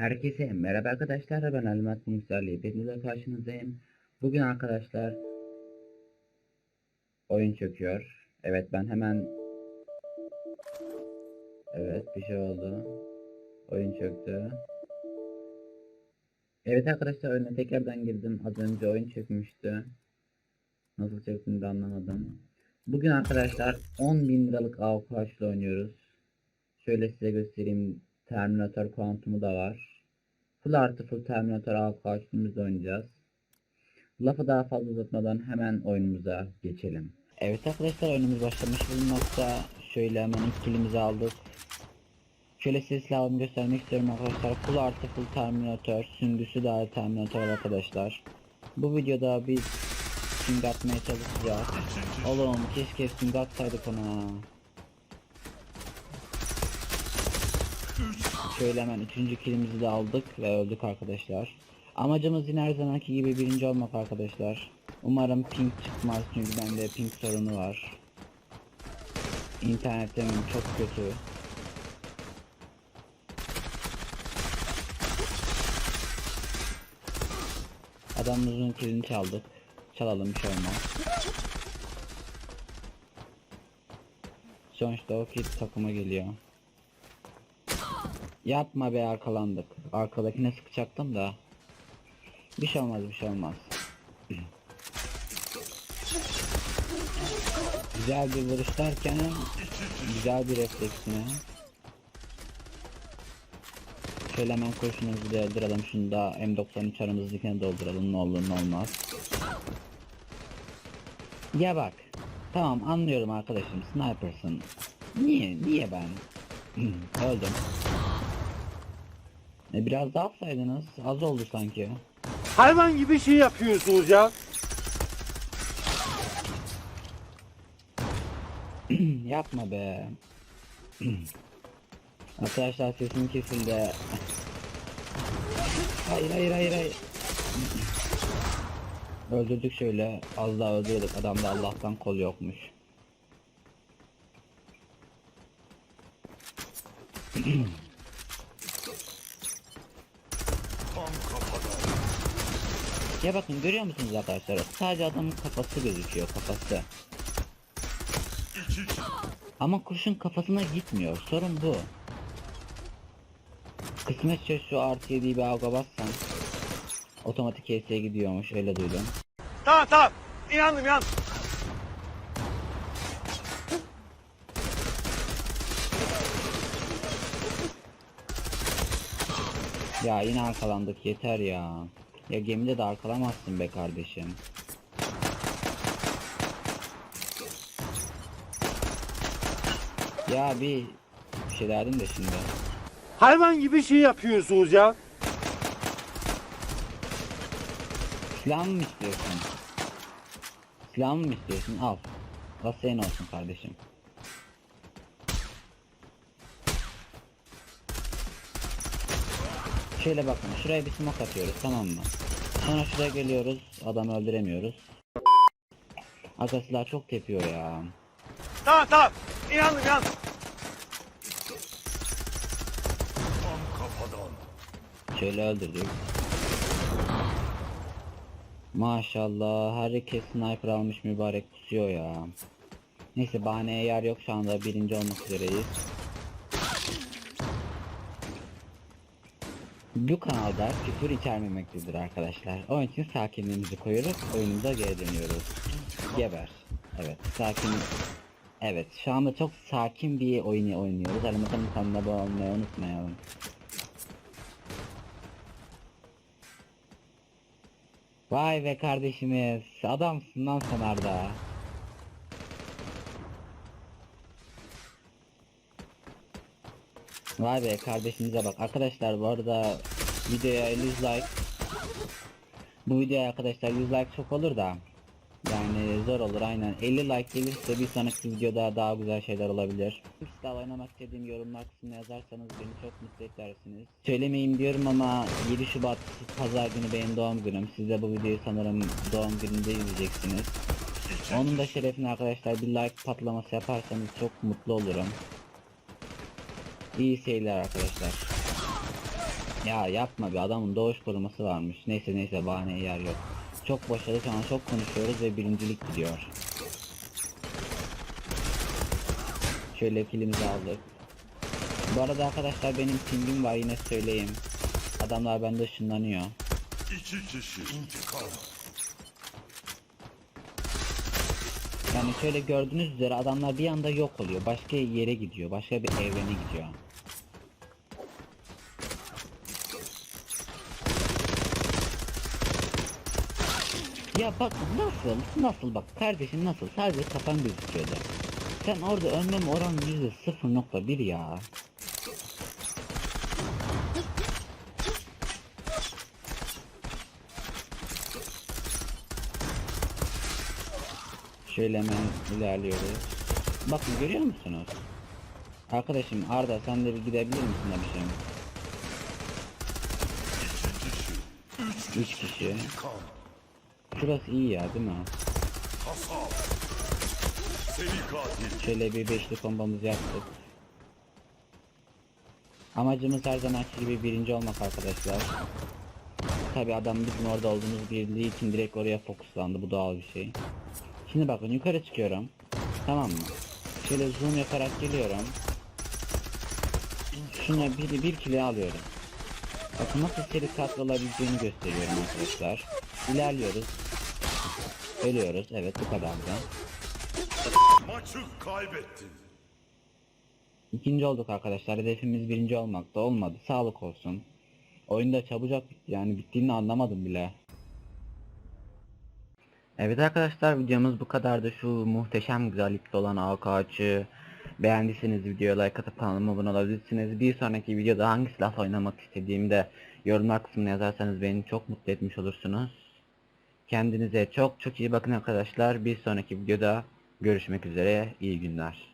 Herkese merhaba arkadaşlar ben Alimat Nimsali hepinizle karşınızdayım. Bugün arkadaşlar oyun çöküyor. Evet ben hemen Evet bir şey oldu. Oyun çöktü. Evet arkadaşlar oyuna tekrardan girdim. Az önce oyun çökmüştü. Nasıl çöktüğünü de anlamadım. Bugün arkadaşlar 10.000 liralık AWP ile oynuyoruz. Şöyle size göstereyim. Terminator Quantum'u da var. Full artı full Terminator AWP üstümüzde oynayacağız. Lafı daha fazla uzatmadan hemen oyunumuza geçelim. Evet arkadaşlar oyunumuz başlamış bulunmakta. Şöyle hemen ilk kilimizi aldık. Şöyle size silahımı göstermek istiyorum arkadaşlar. Full artı full Terminator. Sündüsü daha Terminator arkadaşlar. Bu videoda biz Sting atmaya çalışacağız. Oğlum keşke Sting atsaydık ona. Şöyle hemen üçüncü kilimizi de aldık ve öldük arkadaşlar. Amacımız yine her zamanki gibi birinci olmak arkadaşlar. Umarım ping çıkmaz çünkü bende ping sorunu var. İnternetim çok kötü. Adamımızın kilini çaldık. Çalalım bir şey olmaz. Sonuçta o kill takıma geliyor. Yapma be arkalandık. Arkadakine sıkacaktım da. Bir şey olmaz bir şey olmaz. güzel bir vuruş derken güzel bir refleksine. Şöyle hemen kurşunumuzu değdiralım. Şunu da M93 aramızdakine dolduralım. Ne olur ne olmaz. Ya bak. Tamam anlıyorum arkadaşım. Sniper'sın. Niye? Niye ben? Öldüm. E biraz daha atsaydınız. Az oldu sanki. Hayvan gibi şey yapıyorsunuz ya. Yapma be. Arkadaşlar sesim kesildi. Hayır hayır hayır hayır. Öldürdük şöyle. Az daha öldürdük. Adamda Allah'tan kol yokmuş. Ya bakın görüyor musunuz arkadaşlar? Sadece adamın kafası gözüküyor kafası. Ama kurşun kafasına gitmiyor. Sorun bu. Kısmetse şu artı 7'yi bir avga bassan otomatik KS'ye gidiyormuş öyle duydum. Tamam tamam. İnandım inandım. Ya yine arkalandık yeter ya. Ya gemide de arkalamazsın be kardeşim. Ya bir bir şey derdim de şimdi. Hayvan gibi şey yapıyorsunuz ya. Silah mı istiyorsun? Silah mı istiyorsun? Al. Al senin olsun kardeşim. Şöyle bakın şuraya bir smoke atıyoruz tamam mı? Sonra şuraya geliyoruz adamı öldüremiyoruz. Aga silah çok tepiyor ya. Tamam tamam. İnandım inandım. Şöyle öldürdük. Maşallah herkes sniper almış mübarek pusuyor ya. Neyse bahaneye yer yok şu anda birinci olmak üzereyiz. Bu kanalda küfür içermemektedir arkadaşlar. Onun için sakinliğimizi koyuyoruz, oyunumuza geri dönüyoruz. Geber. Evet, sakin. Evet, şu anda çok sakin bir oyunu oynuyoruz. Aramızda kanalına abone olmayı unutmayalım. Vay be kardeşimiz, adamsın lan sen Arda. Vay be kardeşimize bak. Arkadaşlar bu arada videoya 100 like. Bu videoya arkadaşlar 100 like çok olur da. Yani zor olur aynen. 50 like gelirse bir sonraki videoda daha güzel şeyler olabilir. Sizle oynamak istediğim yorumlar kısmına yazarsanız beni çok mutlu edersiniz. Söylemeyeyim diyorum ama 7 Şubat pazar günü benim doğum günüm. Siz de bu videoyu sanırım doğum gününde izleyeceksiniz. Onun da şerefine arkadaşlar bir like patlaması yaparsanız çok mutlu olurum. İyi seyirler arkadaşlar. Ya yapma bir adamın doğuş koruması varmış. Neyse neyse bahaneye yer yok. Çok başarılı şu an çok konuşuyoruz ve birincilik gidiyor. Şöyle kilimizi aldık. Bu arada arkadaşlar benim pingim var yine söyleyeyim. Adamlar bende ışınlanıyor. İki kişi intikam. Yani şöyle gördüğünüz üzere adamlar bir anda yok oluyor. Başka yere gidiyor. Başka bir evrene gidiyor. Ya bak nasıl nasıl bak kardeşim nasıl sadece kafan gözüküyordu. Sen orada ölmem oran yüzde 0.1 ya. Şöyle hemen ilerliyoruz. Bakın görüyor musunuz? Arkadaşım Arda sen de bir gidebilir misin demişim. Üç kişi. Şurası iyi ya değil mi? Şöyle bir beşli kombamızı yaptık. Amacımız her zamanki gibi birinci olmak arkadaşlar. Tabi adam bizim orada olduğumuz bildiği için direkt oraya fokuslandı bu doğal bir şey. Şimdi bakın yukarı çıkıyorum. Tamam mı? Şöyle zoom yaparak geliyorum. Şuna bir, bir kilo alıyorum. Bakın nasıl seri katil olabileceğini gösteriyorum arkadaşlar. İlerliyoruz. Ölüyoruz. Evet bu kadar da. Maçı kaybettin. İkinci olduk arkadaşlar. Hedefimiz birinci olmak da olmadı. Sağlık olsun. Oyunda çabucak bitti. Yani bittiğini anlamadım bile. Evet arkadaşlar videomuz bu kadardı. Şu muhteşem güzellikte olan AK'çı beğendiyseniz videoya like atıp kanalıma abone olabilirsiniz. Bir sonraki videoda hangi silahla oynamak istediğimi de yorumlar kısmına yazarsanız beni çok mutlu etmiş olursunuz. Kendinize çok çok iyi bakın arkadaşlar. Bir sonraki videoda görüşmek üzere. İyi günler.